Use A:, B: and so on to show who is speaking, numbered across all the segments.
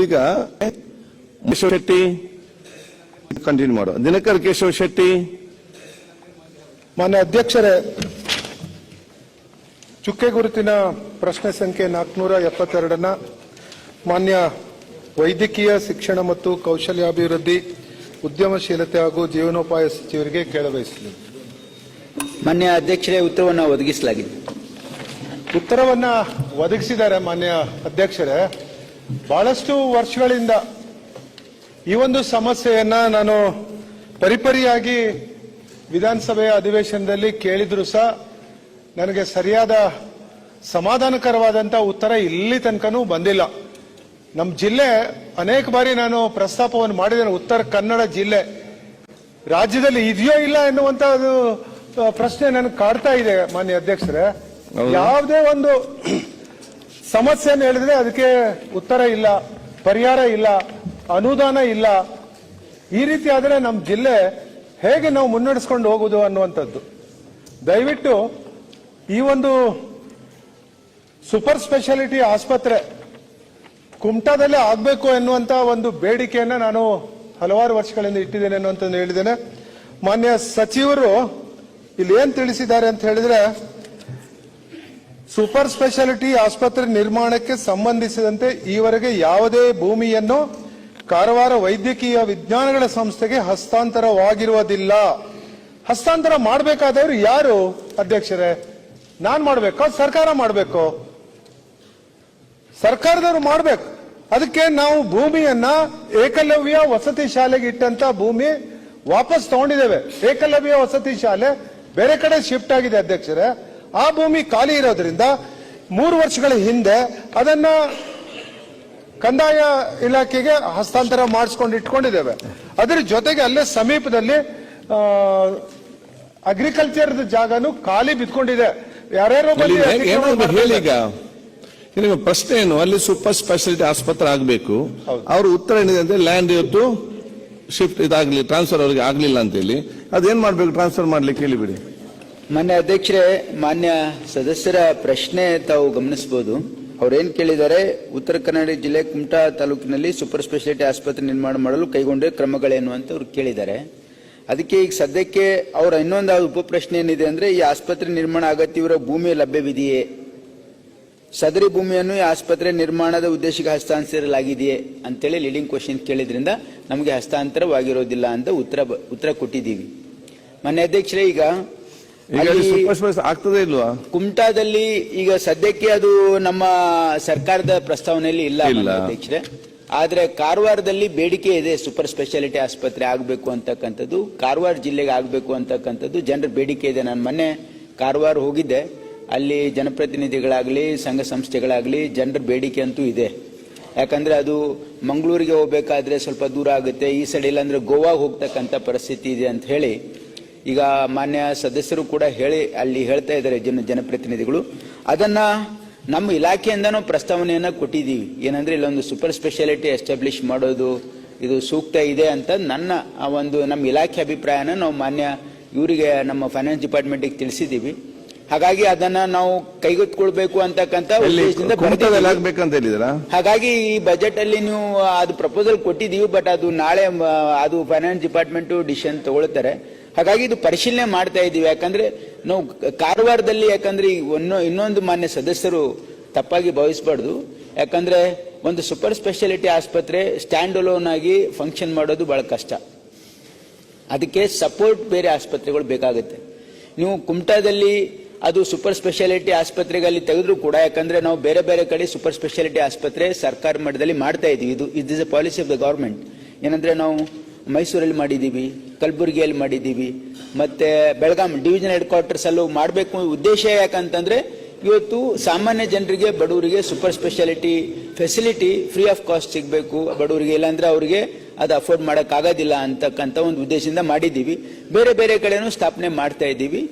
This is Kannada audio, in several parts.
A: ಈಗ ಕೇಶವ ಶೆಟ್ಟಿ ಕಂಟಿನ್ಯೂ ಮಾಡುವ. ದಿನಕರ್ ಕೇಶವ ಶೆಟ್ಟಿ.
B: ಮಾನ್ಯ ಅಧ್ಯಕ್ಷರೇ ಚುಕ್ಕೆ ಗುರುತಿನ ಪ್ರಶ್ನೆ ಸಂಖ್ಯೆ ನಾಲ್ಕುನೂರ ಎಪ್ಪತ್ತೆರಡನ್ನ ಮಾನ್ಯ ವೈದ್ಯಕೀಯ ಶಿಕ್ಷಣ ಮತ್ತು ಕೌಶಲ್ಯಾಭಿವೃದ್ಧಿ ಉದ್ಯಮಶೀಲತೆ ಹಾಗೂ ಜೀವನೋಪಾಯ ಸಚಿವರಿಗೆ ಕೇಳಬಯಸಿದೆ
C: ಮಾನ್ಯ ಅಧ್ಯಕ್ಷರೇ ಉತ್ತರವನ್ನು ಒದಗಿಸಲಾಗಿದೆ.
B: ಉತ್ತರವನ್ನ ಒದಗಿಸಿದ್ದಾರೆ ಮಾನ್ಯ ಅಧ್ಯಕ್ಷರೇ. ಬಹಳಷ್ಟು ವರ್ಷಗಳಿಂದ ಈ ಒಂದು ಸಮಸ್ಯೆಯನ್ನ ನಾನು ಪರಿಪರಿಯಾಗಿ ವಿಧಾನಸಭೆಯ ಅಧಿವೇಶನದಲ್ಲಿ ಕೇಳಿದ್ರು ಸಹ ನನಗೆ ಸರಿಯಾದ ಸಮಾಧಾನಕರವಾದಂತ ಉತ್ತರ ಇಲ್ಲಿ ತನಕನೂ ಬಂದಿಲ್ಲ. ನಮ್ಮ ಜಿಲ್ಲೆ ಅನೇಕ ಬಾರಿ ನಾನು ಪ್ರಸ್ತಾಪವನ್ನು ಮಾಡಿದ್ದೇನೆ. ಉತ್ತರ ಕನ್ನಡ ಜಿಲ್ಲೆ ರಾಜ್ಯದಲ್ಲಿ ಇದೆಯೋ ಇಲ್ಲ ಎನ್ನುವಂತ ಪ್ರಶ್ನೆ ನನಗೆ ಕಾಡ್ತಾ ಇದೆ ಮಾನ್ಯ ಅಧ್ಯಕ್ಷರೇ. ಯಾವುದೇ ಒಂದು ಸಮಸ್ಯೆಯನ್ನು ಹೇಳಿದ್ರೆ ಅದಕ್ಕೆ ಉತ್ತರ ಇಲ್ಲ, ಪರಿಹಾರ ಇಲ್ಲ, ಅನುದಾನ ಇಲ್ಲ. ಈ ರೀತಿ ಆದರೆ ನಮ್ಮ ಜಿಲ್ಲೆ ಹೇಗೆ ನಾವು ಮುನ್ನಡೆಸ್ಕೊಂಡು ಹೋಗುದು ಅನ್ನುವಂಥದ್ದು. ದಯವಿಟ್ಟು ಈ ಒಂದು ಸೂಪರ್ ಸ್ಪೆಷಾಲಿಟಿ ಆಸ್ಪತ್ರೆ ಕುಮಟಾದಲ್ಲೇ ಆಗಬೇಕು ಎನ್ನುವಂಥ ಒಂದು ಬೇಡಿಕೆಯನ್ನ ನಾನು ಹಲವಾರು ವರ್ಷಗಳಿಂದ ಇಟ್ಟಿದ್ದೇನೆ ಅನ್ನುವಂಥದ್ದು ಹೇಳಿದ್ದೇನೆ. ಮಾನ್ಯ ಸಚಿವರು ಇಲ್ಲಿ ಏನ್ ತಿಳಿಸಿದ್ದಾರೆ ಅಂತ ಹೇಳಿದ್ರೆ ಸೂಪರ್ ಸ್ಪೆಷಾಲಿಟಿ ಆಸ್ಪತ್ರೆ ನಿರ್ಮಾಣಕ್ಕೆ ಸಂಬಂಧಿಸಿದಂತೆ ಈವರೆಗೆ ಯಾವುದೇ ಭೂಮಿಯನ್ನು ಕಾರವಾರ ವೈದ್ಯಕೀಯ ವಿಜ್ಞಾನಗಳ ಸಂಸ್ಥೆಗೆ ಹಸ್ತಾಂತರವಾಗಿರುವುದಿಲ್ಲ. ಹಸ್ತಾಂತರ ಮಾಡಬೇಕಾದವರು ಯಾರು ಅಧ್ಯಕ್ಷರೇ? ನಾನ್ ಮಾಡಬೇಕು? ಸರ್ಕಾರ ಮಾಡಬೇಕು? ಸರ್ಕಾರದವರು ಮಾಡ್ಬೇಕು. ಅದಕ್ಕೆ ನಾವು ಭೂಮಿಯನ್ನ ಏಕಲವ್ಯ ವಸತಿ ಶಾಲೆಗೆ ಇಟ್ಟಂತ ಭೂಮಿ ವಾಪಸ್ ತಗೊಂಡಿದ್ದೇವೆ. ಏಕಲವ್ಯ ವಸತಿ ಶಾಲೆ ಬೇರೆ ಕಡೆ ಶಿಫ್ಟ್ ಆಗಿದೆ ಅಧ್ಯಕ್ಷರೇ. ಆ ಭೂಮಿ ಖಾಲಿ ಇರೋದ್ರಿಂದ ಮೂರು ವರ್ಷಗಳ ಹಿಂದೆ ಅದನ್ನ ಕಂದಾಯ ಇಲಾಖೆಗೆ ಹಸ್ತಾಂತರ ಮಾಡಿಸ್ಕೊಂಡು ಇಟ್ಕೊಂಡಿದ್ದೇವೆ. ಅದರ ಜೊತೆಗೆ ಅಲ್ಲೇ ಸಮೀಪದಲ್ಲಿ ಅಗ್ರಿಕಲ್ಚರ್ ಜಾಗನು ಖಾಲಿ ಬಿದ್ಕೊಂಡಿದೆ. ಯಾರ್ಯಾರು
A: ಹೇಳಿ ಈಗ? ನಿಮ್ಮ ಪ್ರಶ್ನೆ ಏನು? ಅಲ್ಲಿ ಸೂಪರ್ ಸ್ಪೆಷಾಲಿಟಿ ಆಸ್ಪತ್ರೆ ಆಗಬೇಕು. ಅವರು ಉತ್ತರ ಏನಿದೆ ಅಂದ್ರೆ ಲ್ಯಾಂಡ್ ಇವತ್ತು ಶಿಫ್ಟ್ ಇದಾಗ್ಲಿ ಟ್ರಾನ್ಸ್ಫರ್ ಅವ್ರಿಗೆ ಆಗ್ಲಿಲ್ಲ ಅಂತ ಹೇಳಿ. ಅದೇನ್ ಮಾಡ್ಬೇಕು ಟ್ರಾನ್ಸ್ಫರ್ ಮಾಡ್ಲಿಕ್ಕೆ ಹೇಳಿಬಿಡಿ
C: ಮಾನ್ಯ ಅಧ್ಯಕ್ಷರೇ, ಮಾನ್ಯ ಸದಸ್ಯರ ಪ್ರಶ್ನೆ ತಾವು ಗಮನಿಸಬಹುದು ಅವ್ರೇನು ಕೇಳಿದ್ದಾರೆ, ಉತ್ತರ ಕನ್ನಡ ಜಿಲ್ಲೆ ಕುಮಟಾ ತಾಲೂಕಿನಲ್ಲಿ ಸೂಪರ್ ಸ್ಪೆಷಾಲಿಟಿ ಆಸ್ಪತ್ರೆ ನಿರ್ಮಾಣ ಮಾಡಲು ಕೈಗೊಂಡ ಕ್ರಮಗಳೇನು ಅಂತ ಅವ್ರು ಕೇಳಿದ್ದಾರೆ. ಅದಕ್ಕೆ ಈಗ ಸದ್ಯಕ್ಕೆ ಅವರ ಇನ್ನೊಂದು ಉಪ ಪ್ರಶ್ನೆ ಏನಿದೆ ಅಂದ್ರೆ, ಈ ಆಸ್ಪತ್ರೆ ನಿರ್ಮಾಣ ಅಗತ್ಯವಿರೋ ಭೂಮಿ ಲಭ್ಯವಿದೆಯೇ? ಸದರಿ ಭೂಮಿಯನ್ನು ಈ ಆಸ್ಪತ್ರೆ ನಿರ್ಮಾಣದ ಉದ್ದೇಶಕ್ಕೆ ಹಸ್ತಾಂತರಿಸಲಾಗಿದೆಯೇ ಅಂತೇಳಿ ಲೀಡಿಂಗ್ ಕ್ವಶನ್ ಕೇಳಿದ್ರಿಂದ ನಮಗೆ ಹಸ್ತಾಂತರವಾಗಿರೋದಿಲ್ಲ ಅಂತ ಉತ್ತರ ಉತ್ತರ ಕೊಟ್ಟಿದ್ದೀವಿ. ಮಾನ್ಯ ಅಧ್ಯಕ್ಷರೇ, ಈಗ
A: ಆಗ್ತದೆ ಇಲ್ವಾ?
C: ಕುಮಟಾದಲ್ಲಿ ಈಗ ಸದ್ಯಕ್ಕೆ ಅದು ನಮ್ಮ ಸರ್ಕಾರದ ಪ್ರಸ್ತಾವನೆಯಲ್ಲಿ ಇಲ್ಲ ಅಧ್ಯಕ್ಷರೇ. ಆದ್ರೆ ಕಾರವಾರದಲ್ಲಿ ಬೇಡಿಕೆ ಇದೆ ಸೂಪರ್ ಸ್ಪೆಷಾಲಿಟಿ ಆಸ್ಪತ್ರೆ ಆಗಬೇಕು ಅಂತಕ್ಕಂಥದ್ದು ಕಾರವಾರ ಜಿಲ್ಲೆಗೆ ಆಗಬೇಕು ಅಂತಕ್ಕಂಥದ್ದು ಜನರ ಬೇಡಿಕೆ ಇದೆ. ನಾನು ಮೊನ್ನೆ ಕಾರವಾರ ಹೋಗಿದ್ದೆ. ಅಲ್ಲಿ ಜನಪ್ರತಿನಿಧಿಗಳಾಗಲಿ ಸಂಘ ಸಂಸ್ಥೆಗಳಾಗಲಿ ಜನರ ಬೇಡಿಕೆ ಅಂತೂ ಇದೆ. ಯಾಕಂದ್ರೆ ಅದು ಮಂಗಳೂರಿಗೆ ಹೋಗ್ಬೇಕಾದ್ರೆ ಸ್ವಲ್ಪ ದೂರ ಆಗುತ್ತೆ. ಈ ಸೈಡ್ ಇಲ್ಲಾಂದ್ರೆ ಗೋವಾಗ ಹೋಗ್ತಕ್ಕಂಥ ಪರಿಸ್ಥಿತಿ ಇದೆ ಅಂತ ಹೇಳಿ ಈಗ ಮಾನ್ಯ ಸದಸ್ಯರು ಕೂಡ ಹೇಳಿ ಅಲ್ಲಿ ಹೇಳ್ತಾ ಇದ್ದಾರೆ ಜನ ಜನಪ್ರತಿನಿಧಿಗಳು. ಅದನ್ನ ನಮ್ಮ ಇಲಾಖೆಯಿಂದನೂ ಪ್ರಸ್ತಾವನೆಯನ್ನು ಕೊಟ್ಟಿದ್ದೀವಿ. ಏನಂದ್ರೆ ಇಲ್ಲೊಂದು ಸೂಪರ್ ಸ್ಪೆಷಾಲಿಟಿ ಎಸ್ಟಾಬ್ಲಿಷ್ ಮಾಡೋದು ಇದು ಸೂಕ್ತ ಇದೆ ಅಂತ ನನ್ನ ಆ ಒಂದು ನಮ್ಮ ಇಲಾಖೆ ಅಭಿಪ್ರಾಯನ ನಾವು ಮಾನ್ಯ ಇವರಿಗೆ ನಮ್ಮ ಫೈನಾನ್ಸ್ ಡಿಪಾರ್ಟ್ಮೆಂಟ್ಗೆ ತಿಳಿಸಿದ್ದೀವಿ. ಹಾಗಾಗಿ ಅದನ್ನ ನಾವು ಉದ್ದೇಶದಿಂದ ಬರ್ದಿದ್ದೀವಿ.
A: ಆಗ್ಬೇಕಂತ
C: ಹಾಗಾಗಿ ಈ ಬಜೆಟ್ ಅಲ್ಲಿ ನೀವು ಅದು ಪ್ರಪೋಸಲ್ ಕೊಟ್ಟಿದೀವಿ ಬಟ್ ಅದು ನಾಳೆ ಅದು ಫೈನಾನ್ಸ್ ಡಿಪಾರ್ಟ್ಮೆಂಟ್ ಡಿಸಿಷನ್ ತಗೊಳ್ತಾರೆ. ಹಾಗಾಗಿ ಇದು ಪರಿಶೀಲನೆ ಮಾಡ್ತಾ ಇದ್ದೀವಿ. ಯಾಕಂದ್ರೆ ನಾವು ಕಾರವಾರದಲ್ಲಿ ಯಾಕಂದ್ರೆ ಈ ಒನ್ನೊ, ಇನ್ನೊಂದು ಮಾನ್ಯ ಸದಸ್ಯರು ತಪ್ಪಾಗಿ ಭಾವಿಸಬಾರ್ದು. ಯಾಕಂದ್ರೆ ಒಂದು ಸೂಪರ್ ಸ್ಪೆಷಾಲಿಟಿ ಆಸ್ಪತ್ರೆ ಸ್ಟ್ಯಾಂಡ್ ಅಲೋನ್ ಆಗಿ ಫಂಕ್ಷನ್ ಮಾಡೋದು ಬಹಳ ಕಷ್ಟ. ಅದಕ್ಕೆ ಸಪೋರ್ಟ್ ಬೇರೆ ಆಸ್ಪತ್ರೆಗಳು ಬೇಕಾಗುತ್ತೆ. ನೀವು ಕುಮಟಾದಲ್ಲಿ ಅದು ಸೂಪರ್ ಸ್ಪೆಷಾಲಿಟಿ ಆಸ್ಪತ್ರೆಗೆ ಅಲ್ಲಿ ತೆಗೆದ್ರು ಕೂಡ, ಯಾಕಂದ್ರೆ ನಾವು ಬೇರೆ ಬೇರೆ ಕಡೆ ಸೂಪರ್ ಸ್ಪೆಷಾಲಿಟಿ ಆಸ್ಪತ್ರೆ ಸರ್ಕಾರ ಮಟ್ಟದಲ್ಲಿ ಮಾಡ್ತಾ ಇದ್ದೀವಿ. ಇದು, it is a policy of the government ಏನಂದ್ರೆ ನಾವು ಮೈಸೂರಲ್ಲಿ ಮಾಡಿದ್ದೀವಿ. ಕಲಬುರಗಿಯಲ್ಲಿ ಮಾಡಿದ್ದೀವಿ. ಮತ್ತೆ ಬೆಳಗಾಂ ಡಿವಿಷನ್ ಹೆಡ್ ಕ್ವಾರ್ಟರ್ಸ್ ಅಲ್ಲೂ ಮಾಡಬೇಕು ಉದ್ದೇಶ ಯಾಕಂತಂದ್ರೆ ಇವತ್ತು ಸಾಮಾನ್ಯ ಜನರಿಗೆ, ಬಡವರಿಗೆ super speciality facility free of cost ಸಿಗಬೇಕು. ಬಡವರಿಗೆ ಇಲ್ಲಾಂದ್ರೆ ಅವರಿಗೆ ಅದು ಅಫೋರ್ಡ್ ಮಾಡೋಕ್ಕಾಗೋದಿಲ್ಲ ಅಂತಕ್ಕಂಥ ಒಂದು ಉದ್ದೇಶದಿಂದ ಮಾಡಿದ್ದೀವಿ. ಬೇರೆ ಬೇರೆ ಕಡೆನೂ ಸ್ಥಾಪನೆ ಮಾಡ್ತಾ ಇದ್ದೀವಿ.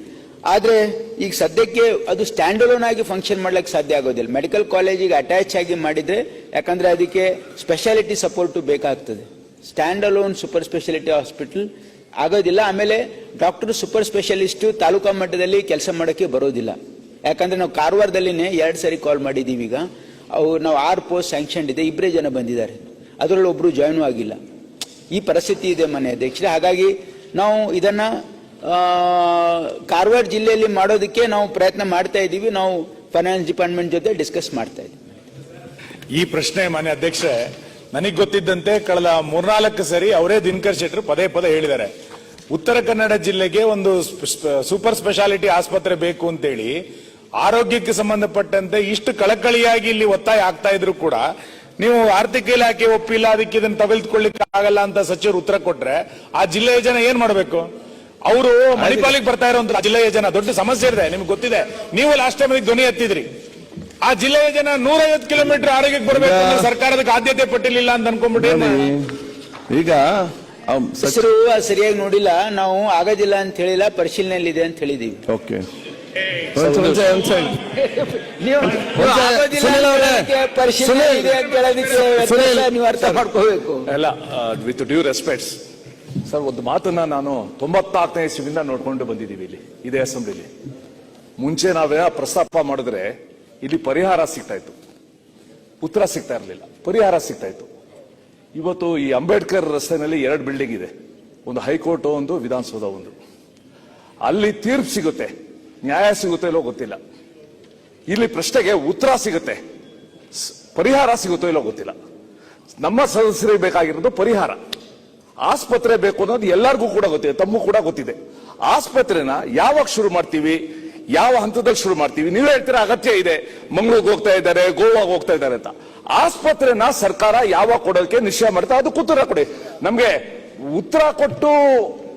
C: ಆದರೆ ಈಗ ಸದ್ಯಕ್ಕೆ ಅದು ಸ್ಟ್ಯಾಂಡ್ ಅಲೋನ್ ಆಗಿ ಫಂಕ್ಷನ್ ಮಾಡ್ಲಿಕ್ಕೆ ಸಾಧ್ಯ ಆಗೋದಿಲ್ಲ. ಮೆಡಿಕಲ್ ಕಾಲೇಜಿಗೆ ಅಟ್ಯಾಚ್ ಆಗಿ ಮಾಡಿದರೆ ಯಾಕಂದರೆ ಅದಕ್ಕೆ ಸ್ಪೆಷಾಲಿಟಿ ಸಪೋರ್ಟು ಬೇಕಾಗ್ತದೆ. Stand alone super speciality hospital ಆಗೋದಿಲ್ಲ. ಆಮೇಲೆ ಡಾಕ್ಟರ್ ಸೂಪರ್ ಸ್ಪೆಷಲಿಸ್ಟ್ ತಾಲೂಕಾ ಮಟ್ಟದಲ್ಲಿ ಕೆಲಸ ಮಾಡೋಕ್ಕೆ ಬರೋದಿಲ್ಲ. ಯಾಕಂದ್ರೆ ನಾವು ಕಾರವಾರದಲ್ಲಿನೇ ಎರಡು ಸಾರಿ ಕಾಲ್ ಮಾಡಿದ್ದೀವಿ ಈಗ. ಅವು ನಾವು ಆರು ಪೋಸ್ಟ್ ಸ್ಯಾಂಕ್ಷನ್ ಇದೆ ಇಬ್ಬರೇ ಜನ ಬಂದಿದ್ದಾರೆ. ಅದರಲ್ಲಿ ಒಬ್ಬರು ಜಾಯ್ನು ಆಗಿಲ್ಲ. ಈ ಪರಿಸ್ಥಿತಿ ಇದೆ ಮನೆ. ಅಧ್ಯಕ್ಷರ ಹಾಗಾಗಿ ನಾವು ಇದನ್ನು ಕಾರವಾರ ಜಿಲ್ಲೆಯಲ್ಲಿ ಮಾಡೋದಕ್ಕೆ ನಾವು ಪ್ರಯತ್ನ ಮಾಡ್ತಾ ಇದ್ದೀವಿ. ನಾವು ಫೈನಾನ್ಸ್ ಡಿಪಾರ್ಟ್ಮೆಂಟ್ ಜೊತೆ ಡಿಸ್ಕಸ್ ಮಾಡ್ತಾ ಇದ್ದೀವಿ.
D: ಈ ಪ್ರಶ್ನೆ ಮನೆ ಅಧ್ಯಕ್ಷೆ ನನಗೆ ಗೊತ್ತಿದ್ದಂತೆ ಕಳೆದ ಮೂರ್ನಾಲ್ಕು ಸರಿ ಅವರೇ ದಿನಕರ್ ಶೆಟ್ಟರು ಪದೇ ಪದೇ ಹೇಳಿದ್ದಾರೆ. ಉತ್ತರ ಕನ್ನಡ ಜಿಲ್ಲೆಗೆ ಒಂದು ಸ್ಪ- ಸೂಪರ್ ಸ್ಪೆಷಾಲಿಟಿ ಆಸ್ಪತ್ರೆ ಬೇಕು ಅಂತೇಳಿ ಆರೋಗ್ಯಕ್ಕೆ ಸಂಬಂಧಪಟ್ಟಂತೆ ಇಷ್ಟು ಕಳಕಳಿಯಾಗಿ ಇಲ್ಲಿ ಒತ್ತಾಯ ಆಗ್ತಾ ಇದ್ರು ಕೂಡ ನೀವು ಆರ್ಥಿಕ ಇಲಾಖೆ ಒಪ್ಪಿಲ್ಲ, ಅದಕ್ಕೆ ಇದನ್ನ ತೆಗೆದುಕೊಳ್ಳಿಕ್ಕೆ ಆಗಲ್ಲ ಅಂತ ಸಚಿವರು ಉತ್ತರ ಕೊಟ್ರೆ ಆ ಜಿಲ್ಲೆಯ ಜನ ಏನ್ ಮಾಡಬೇಕು? ಅವರು ಮಣಿಪಾಲಿಗೆ ಬರ್ತಾ ಇರೋ ಜಿಲ್ಲೆಯ ಜನ ದೊಡ್ಡ ಸಮಸ್ಯೆ ಇದೆ, ನಿಮ್ಗೆ ಗೊತ್ತಿದೆ. ನೀವು ಲಾಸ್ಟ್ ಟೈಮ್ ಧ್ವನಿ ಎತ್ತಿದ್ರಿ. ಜಿಲ್ಲೆಯ ಜನ ನೂರೈವತ್ತು ಕಿಲೋಮೀಟರ್ ಆರೋಗ್ಯಕ್ಕೆ ಬರಬೇಕು ಅಂದ್ರೆ ಸರ್ಕಾರದಕ್ಕೆ ಆದ್ಯತೆ ಪಟ್ಟಿಲಿಲ್ಲ ಅಂತ ಅನ್ಕೊಂಡ್ಬಿಟ್ಟು ಏನ್
A: ನೋಡಿ,
D: ಮಾಡೋದು?
A: ಈಗ
C: ಹೆಸರು ಸರಿಯಾಗಿ ನೋಡಿಲ್ಲ. ನಾವು ಆಗೋದಿಲ್ಲ ಅಂತ ಹೇಳಿಲ್ಲ ಪರಿಶೀಲನೆಯಲ್ಲಿದೆ ಅಂತ ಹೇಳಿದೀವಿ.
A: ಓಕೆ.
C: ಪರಿಶೀಲನೆ ಇದೆ ಅಂತ ಹೇಳೋದಕ್ಕೆ. ನೀವು ಅರ್ಥ ಮಾಡ್ಕೋಬೇಕು.
E: ಅಲ್ಲ ವಿತ್ ಡ್ಯೂ ರೆಸ್ಪೆಕ್ಟ್ಸ್ ಸರ್ ಒಂದು ಮಾತನ್ನ ನಾನು ತೊಂಬತ್ತಾರನೇ ಇಸ್ವಿಯಿಂದ ನೋಡ್ಕೊಂಡು ಬಂದಿದ್ದೀವಿ ಇಲ್ಲಿ ಇದೇ ಅಸೆಂಬ್ಲಿಲಿ. ಮುಂಚೆ ನಾವೇ ಪ್ರಸ್ತಾಪ ಮಾಡಿದ್ರೆ ಇಲ್ಲಿ ಪರಿಹಾರ ಸಿಗ್ತಾ ಇತ್ತು. ಉತ್ತರ ಸಿಗ್ತಾ ಇರಲಿಲ್ಲ. ಪರಿಹಾರ ಸಿಗ್ತಾ ಇತ್ತು. ಇವತ್ತು ಈ ಅಂಬೇಡ್ಕರ್ ರಸ್ತೆನಲ್ಲಿ ಎರಡು ಬಿಲ್ಡಿಂಗ್ ಇದೆ. ಒಂದು ಹೈಕೋರ್ಟ್ ಒಂದು, ವಿಧಾನಸೌಧ ಒಂದು. ಅಲ್ಲಿ ತೀರ್ಪು ಸಿಗುತ್ತೆ. ನ್ಯಾಯ ಸಿಗುತ್ತೆ ಇಲ್ಲೋ ಗೊತ್ತಿಲ್ಲ. ಇಲ್ಲಿ ಪ್ರಶ್ನೆಗೆ ಉತ್ತರ ಸಿಗುತ್ತೆ. ಪರಿಹಾರ ಸಿಗುತ್ತೋ ಇಲ್ಲೋ ಗೊತ್ತಿಲ್ಲ. ನಮ್ಮ ಸದಸ್ಯರಿಗೆ ಬೇಕಾಗಿರೋದು ಪರಿಹಾರ. ಆಸ್ಪತ್ರೆ ಬೇಕು ಅನ್ನೋದು ಎಲ್ಲರಿಗೂ ಕೂಡ ಗೊತ್ತಿದೆ. ತಮ್ಮ ಕೂಡ ಗೊತ್ತಿದೆ. ಆಸ್ಪತ್ರೆನ ಯಾವಾಗ ಶುರು ಮಾಡ್ತೀವಿ? ಯಾವ ಹಂತದಲ್ಲಿ ಶುರು ಮಾಡ್ತೀವಿ? ನೀವೇ ಹೇಳ್ತೀರಾ ಅಗತ್ಯ ಇದೆ ಮಂಗಳೂರಿಗೆ ಹೋಗ್ತಾ ಇದ್ದಾರೆ ಗೋವಾಗೆ ಹೋಗ್ತಾ ಇದ್ದಾರೆ ಅಂತ. ಆಸ್ಪತ್ರೆನ ಸರ್ಕಾರ ಯಾವಾಗ ಕೊಡೋದಕ್ಕೆ ನಿಶ್ಚಯ ಮಾಡ್ತಾ ಅದಕ್ಕೆ ಉತ್ತರ ಕೊಡಿ. ನಮ್ಗೆ ಉತ್ತರ ಕೊಟ್ಟು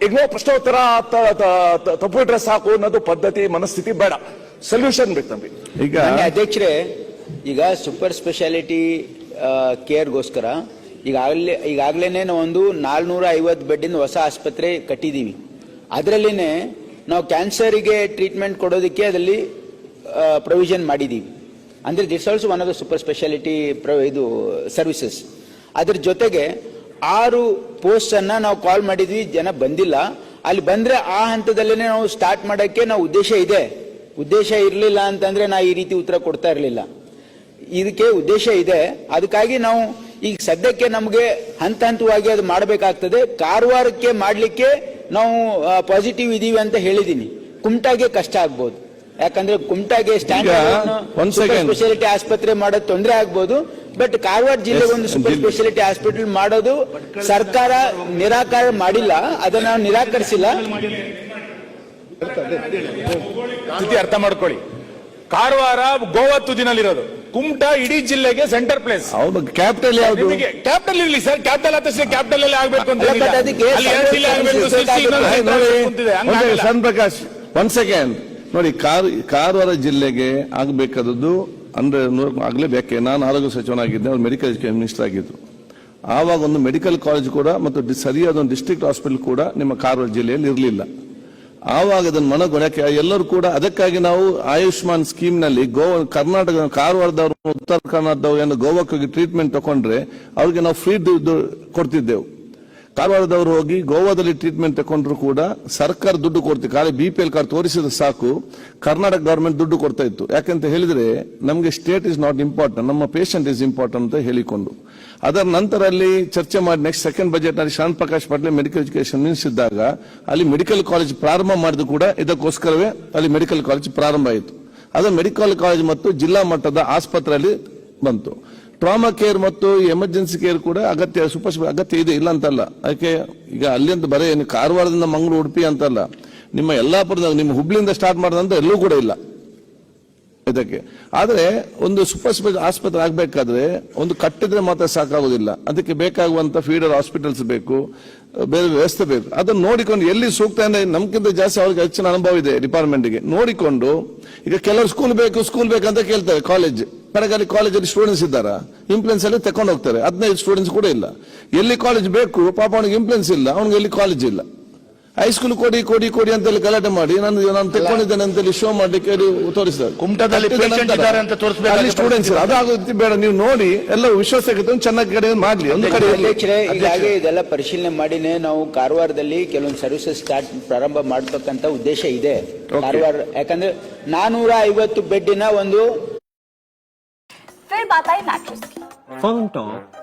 E: ಹೆಂಗೋ ಪ್ರಶ್ನೋತ್ತರ ತಪ್ಪು ಡ್ರೆಸ್ ತಪ್ಪಿಟ್ರೆ ಸಾಕು ಅನ್ನೋದು ಪದ್ಧತಿ ಮನಸ್ಥಿತಿ ಬೇಡ. ಸೊಲ್ಯೂಷನ್ ಬೇಕು ನಮಗೆ.
A: ಈಗ
C: ಅಧ್ಯಕ್ಷರೆ ಅಧ್ಯಕ್ಷರೇ ಈಗ ಸೂಪರ್ ಸ್ಪೆಷಾಲಿಟಿ ಕೇರ್ಗೋಸ್ಕರ ಈಗಾಗಲೇ ಈಗಾಗಲೇ ಒಂದು ನಾಲ್ನೂರ ಐವತ್ತು ಬೆಡ್ಡಿನ ಹೊಸ ಆಸ್ಪತ್ರೆ ಕಟ್ಟಿದ್ದೀವಿ ಅದರಲ್ಲಿನೇ ನಾವು ಕ್ಯಾನ್ಸರಿಗೆ ಟ್ರೀಟ್ಮೆಂಟ್ ಕೊಡೋದಕ್ಕೆ ಅದರಲ್ಲಿ ಪ್ರೊವಿಷನ್ ಮಾಡಿದ್ದೀವಿ ಅಂದರೆ that's also one of the super speciality ಪ್ರ ಇದು ಸರ್ವಿಸಸ್ ಅದ್ರ ಜೊತೆಗೆ ಆರು ಪೋಸ್ಟನ್ನು ನಾವು ಕಾಲ್ ಮಾಡಿದ್ವಿ, ಜನ ಬಂದಿಲ್ಲ. ಅಲ್ಲಿ ಬಂದರೆ ಆ ಹಂತದಲ್ಲೇ ನಾವು ಸ್ಟಾರ್ಟ್ ಮಾಡೋಕ್ಕೆ ನಾವು ಉದ್ದೇಶ ಇದೆ. ಉದ್ದೇಶ ಇರಲಿಲ್ಲ ಅಂತಂದರೆ ನಾ ಈ ರೀತಿ ಉತ್ತರ ಕೊಡ್ತಾ ಇರಲಿಲ್ಲ. ಇದಕ್ಕೆ ಉದ್ದೇಶ ಇದೆ. ಅದಕ್ಕಾಗಿ ನಾವು ಈಗ ಸದ್ಯಕ್ಕೆ ನಮಗೆ ಹಂತ ಹಂತವಾಗಿ ಅದು ಮಾಡಬೇಕಾಗ್ತದೆ. ಕಾರವಾರಕ್ಕೆ ಮಾಡಲಿಕ್ಕೆ ನಾವು ಪಾಸಿಟಿವ್ ಇದೀವಿ ಅಂತ ಹೇಳಿದೀನಿ. ಕುಮಟಾಗೆ ಕಷ್ಟ ಆಗ್ಬೋದು. ಯಾಕಂದ್ರೆ ಕುಮಟಾಗೆ
A: ಸ್ಟ್ಯಾಂಡರ್ಡ್.
C: ಸ್ಪೆಷಾಲಿಟಿ ಆಸ್ಪತ್ರೆ ಮಾಡೋದು ತೊಂದರೆ ಆಗ್ಬೋದು. ಬಟ್ ಕಾರವಾರ ಜಿಲ್ಲೆಗೆ ಒಂದು ಸೂಪರ್
A: ಜಿಲ್ಲೆ-
C: ಸ್ಪೆಷಾಲಿಟಿ ಹಾಸ್ಪಿಟಲ್ ಮಾಡೋದು ಸರ್ಕಾರ ನಿರಾಕಾರ ಮಾಡಿಲ್ಲ. ಅದನ್ನ ನಾವು ನಿರಾಕರಿಸಿಲ್ಲ.
D: ಅರ್ಥ ಮಾಡ್ಕೊಳ್ಳಿ. ಕಾರವಾರ ಗೋವಾ ತುದಿನಲ್ಲಿರೋದು. ಕುಮಟಾ ಇಡೀ ಜಿಲ್ಲೆಗೆ ಸೆಂಟರ್ ಪ್ಲೇಸ್
A: ಹೌದು ಕ್ಯಾಪಿಟಲ್ ಯಾವುದು?
D: ನಿಮಗೆ ಕ್ಯಾಪಿಟಲ್ ಇರಲಿ ಸರ್ ಕ್ಯಾಪಿಟಲ್ ಆದ ತಕ್ಷಣ ಕ್ಯಾಪಿಟಲ್ ಅಲ್ಲಿ ಆಗ್ಬೇಕು ಅಂತ
C: ಅಲ್ಲ,
D: ಏನಿಲ್ಲ.
C: ಅದಕ್ಕೆ
D: ಅಲ್ಲಿ ಎರಡು ಜಿಲ್ಲೆ ಆಗ್ಬೇಕು, ಸಿರ್ಸಿ ಇನ್ನೊಂದು
A: ಆಯ್ತು
D: ಹೈದರಾಬಾದ್
A: ನೋಡಿ
D: ಕುಂತಿದೆ.
A: ಒಂದ್
D: ಹಂಗಾಗಲ್ಲ.
A: ಸೆಕೆಂಡ್, ಸಣ್ಣ ಪ್ರಕಾಶ್ ಒನ್ ಸೆಕೆಂಡ್ ನೋಡಿ ಕಾರ್ ಕಾರವಾರ ಜಿಲ್ಲೆಗೆ ಆಗಬೇಕಾದದ್ದು ಅಂದ್ರೆ ನೂರು ಆಗ್ಲೇ ಬೇಕೆ ನಾನು ಆರೋಗ್ಯ ಸಚಿವನಾಗಿದ್ದೆ ಅವ್ರು ಮೆಡಿಕಲ್ ಎಜುಕೇಶನ್ ಮಿನಿಸ್ಟರ್ ಆಗಿದ್ರು. ಆವಾಗ ಒಂದು ಮೆಡಿಕಲ್ ಕಾಲೇಜ್ ಕೂಡ ಮತ್ತು ಡಿ- ಸರಿಯಾದ ಒಂದು ಡಿಸ್ಟ್ರಿಕ್ಟ್ ಹಾಸ್ಪಿಟಲ್ ಕೂಡ ನಿಮ್ಮ ಕಾರವಾರ ಜಿಲ್ಲೆಯಲ್ಲಿ ಇರಲಿಲ್ಲ. ಆವಾಗ ಅದನ್ನ ಮನಗೊಣಕ್ಕೆ ಎಲ್ಲರೂ ಕೂಡ ಅದಕ್ಕಾಗಿ ನಾವು ಆಯುಷ್ಮಾನ್ ಸ್ಕೀಮ್ನಲ್ಲಿ ಗೋವಾ ಕರ್ನಾಟಕ, ಕಾರವಾರದವರು ಉತ್ತರ ಕರ್ನಾಟಕದವರು ಏನು ಗೋವಾಕ್ಕೆ ಹೋಗಿ ಟ್ರೀಟ್ಮೆಂಟ್ ತಗೊಂಡ್ರೆ ಅವ್ರಿಗೆ ನಾವು ಫ್ರೀ ಕೊಡ್ತಿದ್ದೆವು. ಕಾರವಾರದವರು ಹೋಗಿ ಗೋವಾದಲ್ಲಿ ಟ್ರೀಟ್ಮೆಂಟ್ ತಗೊಂಡ್ರು ಕೂಡ ಸರ್ಕಾರ ದುಡ್ಡು ಕೊಡ್ತೀವಿ ಖಾಲಿ ಬಿ ಪಿ ಎಲ್ ಕಾರ್ಡ್ ತೋರಿಸಿದ್ರೆ ಸಾಕು, ಕರ್ನಾಟಕ ಗವರ್ಮೆಂಟ್ ದುಡ್ಡು ಕೊಡ್ತಾ ಇತ್ತು. ಯಾಕಂತ ಹೇಳಿದ್ರೆ ನಮಗೆ ಸ್ಟೇಟ್ ಇಸ್ ನಾಟ್ ಇಂಪಾರ್ಟೆಂಟ್ ನಮ್ಮ ಪೇಷಂಟ್ ಇಸ್ ಇಂಪಾರ್ಟೆಂಟ್ ಅಂತ ಹೇಳಿಕೊಂಡು. ಅದರ ನಂತರ ಅಲ್ಲಿ ಚರ್ಚೆ ಮಾಡಿ ನೆಕ್ಸ್ಟ್ ಸೆಕೆಂಡ್ ಬಜೆಟ್ನಲ್ಲಿ ಶಾಂತ್ ಪ್ರಕಾಶ್ ಪಾಟೀಲ್ ಮೆಡಿಕಲ್ ಎಜುಕೇಶನ್ ನಿಲ್ಲಿಸಿದ್ದಾಗ ಅಲ್ಲಿ ಮೆಡಿಕಲ್ ಕಾಲೇಜ್ ಪ್ರಾರಂಭ ಮಾಡಿದ್ರು ಕೂಡ ಇದಕ್ಕೋಸ್ಕರವೇ ಅಲ್ಲಿ ಮೆಡಿಕಲ್ ಕಾಲೇಜ್ ಪ್ರಾರಂಭ ಆಯಿತು. ಅದು ಮೆಡಿಕಲ್ ಕಾಲೇಜ್ ಮತ್ತು ಜಿಲ್ಲಾ ಮಟ್ಟದ ಆಸ್ಪತ್ರೆಯಲ್ಲಿ ಬಂತು. ಟ್ರಾಮಾ ಕೇರ್ ಮತ್ತು ಎಮರ್ಜೆನ್ಸಿ ಕೇರ್ ಕೂಡ ಅಗತ್ಯ ಸೂಪರ್ ಸ್ಪೆ- ಅಗತ್ಯ ಇದೆ, ಇಲ್ಲ ಅಂತಲ್ಲ. ಅದಕ್ಕೆ ಈಗ ಅಲ್ಲಿ ಅಂತ ಬರೀ ಕಾರವಾರದಿಂದ ಮಂಗಳೂರು, ಉಡುಪಿ ಅಂತಲ್ಲ. ನಿಮ್ಮ ಎಲ್ಲಾಪುರದ ನಿಮ್ಮ ಹುಬ್ಳಿಯಿಂದ ಸ್ಟಾರ್ಟ್ ಮಾಡಿದಂತ ಎಲ್ಲೂ ಕೂಡ ಇಲ್ಲ. ಇದಕ್ಕೆ. ಆದರೆ ಒಂದು ಸೂಪರ್ ಸ್ಪೆಷಲ್ ಆಸ್ಪತ್ರೆ ಆಗಬೇಕಾದ್ರೆ ಒಂದು ಕಟ್ಟಿದ್ರೆ ಮಾತ್ರ ಸಾಕಾಗೋದಿಲ್ಲ. ಅದಕ್ಕೆ ಬೇಕಾಗುವಂತ ಫೀಡರ್ ಹಾಸ್ಪಿಟಲ್ಸ್ ಬೇಕು, ಬೇರೆ ವ್ಯವಸ್ಥೆ ಬೇಕು. ಅದನ್ನು ನೋಡಿಕೊಂಡು ಎಲ್ಲಿ ಸೂಕ್ತ ಅಂದರೆ ನಮ್ಗಿಂತ ಜಾಸ್ತಿ ಅವ್ರಿಗೆ ಹೆಚ್ಚಿನ ಅನುಭವ ಇದೆ ಡಿಪಾರ್ಟ್ಮೆಂಟ್ಗೆ ನೋಡಿಕೊಂಡು, ಈಗ ಕೆಲವರು ಸ್ಕೂಲ್ ಬೇಕು ಸ್ಕೂಲ್ ಬೇಕಂತ ಕೇಳ್ತಾರೆ ಕಾಲೇಜ್ ಕಡೆಗಲ್ಲಿ ಕಾಲೇಜಲ್ಲಿ ಸ್ಟೂಡೆಂಟ್ಸ್ ಇದ್ದಾರಾ? ಇಂಪ್ಲೆನ್ಸ್ ಅಲ್ಲಿ ತಕೊಂಡು ಹೋಗ್ತಾರೆ. ಹದಿನೈದು ಸ್ಟೂಡೆಂಟ್ಸ್ ಕೂಡ ಇಲ್ಲ. ಎಲ್ಲಿ ಕಾಲೇಜ್ ಬೇಕು? ಪಾಪ ಅವನಿಗೆ ಇಂಪ್ಲೆನ್ಸ್ ಇಲ್ಲ. ಅವನಿಗೆ ಎಲ್ಲಿ ಕಾಲೇಜ್ ಇಲ್ಲ? ಹೈಸ್ಕೂಲ್ ಕೊಡಿ ಕೊಡಿ ಕೊಡಿ ಅಂತೇಳಿ ಗಲಾಟೆ ಮಾಡಿ ನಾನು ನಾನು ತಕೊಂಡಿದ್ದೇನೆ ಅಂತೇಳಿ ಶೋ ಮಾಡ್ಲಿಕ್ಕೆ ತೋರಿಸಿದ್ದಾರೆ.
F: ಕುಮಟಾದಲ್ಲಿ
A: ಸ್ಟೂಡೆಂಟ್ಸ್ ಅದಾಗುತ್ತೆ ಬೇಡ ನೀವು ನೋಡಿ ಎಲ್ಲ ವಿಶ್ವಾಸಕ್ಕೆ ಚೆನ್ನಾಗಿ ಕಡೆ ಮಾಡ್ಲಿ ಒಂದು ಕಡೆ.
C: ಇದೆಲ್ಲ ಪರಿಶೀಲನೆ ಮಾಡಿನೇ ನಾವು ಕಾರವಾರದಲ್ಲಿ ಕೆಲವೊಂದು ಸರ್ವಿಸಸ್ ಸ್ಟಾರ್ಟ್ ಪ್ರಾರಂಭ ಮಾಡತಕ್ಕಂತ ಉದ್ದೇಶ ಇದೆ. ಕಾರವಾರ ಯಾಕಂದ್ರೆ ನಾನೂರ ಐವತ್ತು ಬೆಡ್ಡಿನ ಒಂದು
G: फिर बात आई मैट्रेस की
H: फर्म टॉप